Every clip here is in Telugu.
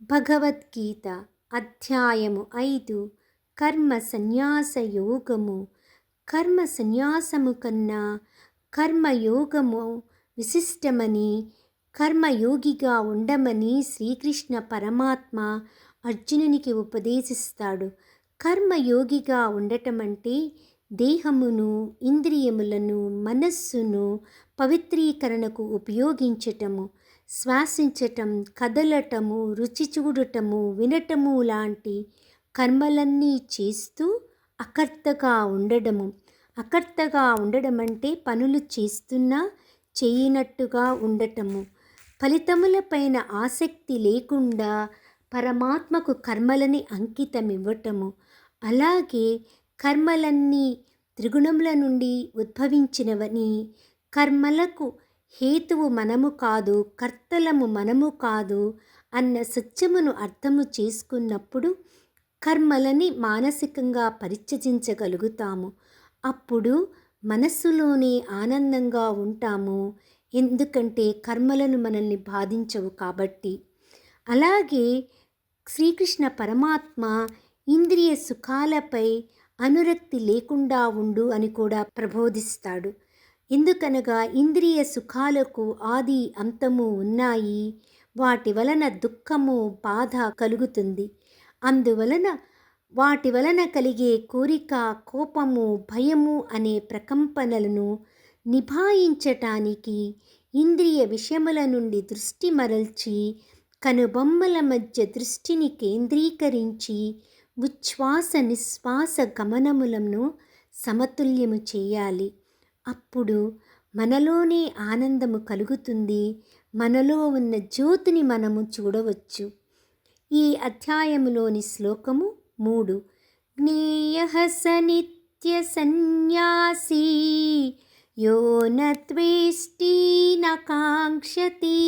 భగవద్గీత అధ్యాయము ఐదు. కర్మ సన్యాస యోగము కర్మ సన్యాసము కన్నా కర్మయోగము విశిష్టమని కర్మయోగిగా ఉండమని శ్రీకృష్ణ పరమాత్మ అర్జునునికి ఉపదేశిస్తాడు. కర్మయోగిగా ఉండటం అంటే దేహమును ఇంద్రియములను మనస్సును పవిత్రీకరణకు ఉపయోగించటము. శ్వాసించటం కదలటము రుచి చూడటము వినటము లాంటి కర్మలన్నీ చేస్తూ అకర్తగా ఉండడము. అకర్తగా ఉండడం అంటే పనులు చేస్తున్నా చేయనట్టుగా ఉండటము. ఫలితములపైన ఆసక్తి లేకుండా పరమాత్మకు కర్మలని అంకితం ఇవ్వటము అలాగే కర్మలన్నీ త్రిగుణముల నుండి ఉద్భవించినవని కర్మలకు హేతువు మనము కాదు కర్తలము మనము కాదు అన్న సత్యమును అర్థము చేసుకున్నప్పుడు కర్మలని మానసికంగా పరిత్యజించగలుగుతాము. అప్పుడు మనస్సులోనే ఆనందంగా ఉంటాము. ఎందుకంటే కర్మలను మనల్ని బాధించవు కాబట్టి. అలాగే శ్రీకృష్ణ పరమాత్మ ఇంద్రియ సుఖాలపై అనురక్తి లేకుండా ఉండు అని కూడా ప్రబోధిస్తాడు. ఎందుకనగా ఇంద్రియ సుఖాలకు ఆది అంతము ఉన్నాయి. వాటి వలన దుఃఖము బాధ కలుగుతుంది. అందువలన వాటి వలన కలిగే కోరిక కోపము భయము అనే ప్రకంపనలను నిభాయించటానికి ఇంద్రియ విషయముల నుండి దృష్టి మరల్చి కనుబొమ్మల మధ్య దృష్టిని కేంద్రీకరించి ఉచ్ఛ్వాస నిశ్వాస గమనములను సమతుల్యము చేయాలి. అప్పుడు మనలోనే ఆనందము కలుగుతుంది. మనలో ఉన్న జ్యోతిని మనము చూడవచ్చు. ఈ అధ్యాయములోని శ్లోకము మూడు. జ్ఞేయ స నిత్య సన్యాసీ యో నేష్టి నకాంక్షతి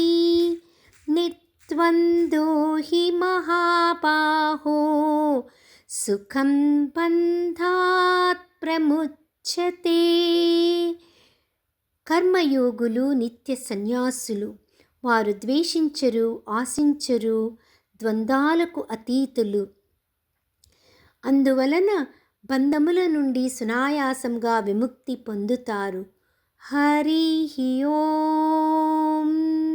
నిత్వందో హి సుఖం బంధాత్ ప్రముచ్యతే కర్మయోగులు నిత్య సన్యాసులు. వారు ద్వేషించరు ఆశించరు ద్వంద్వాలకు అతీతులు. అందువలన బంధముల నుండి సునాయాసంగా విముక్తి పొందుతారు. హరి ఓం.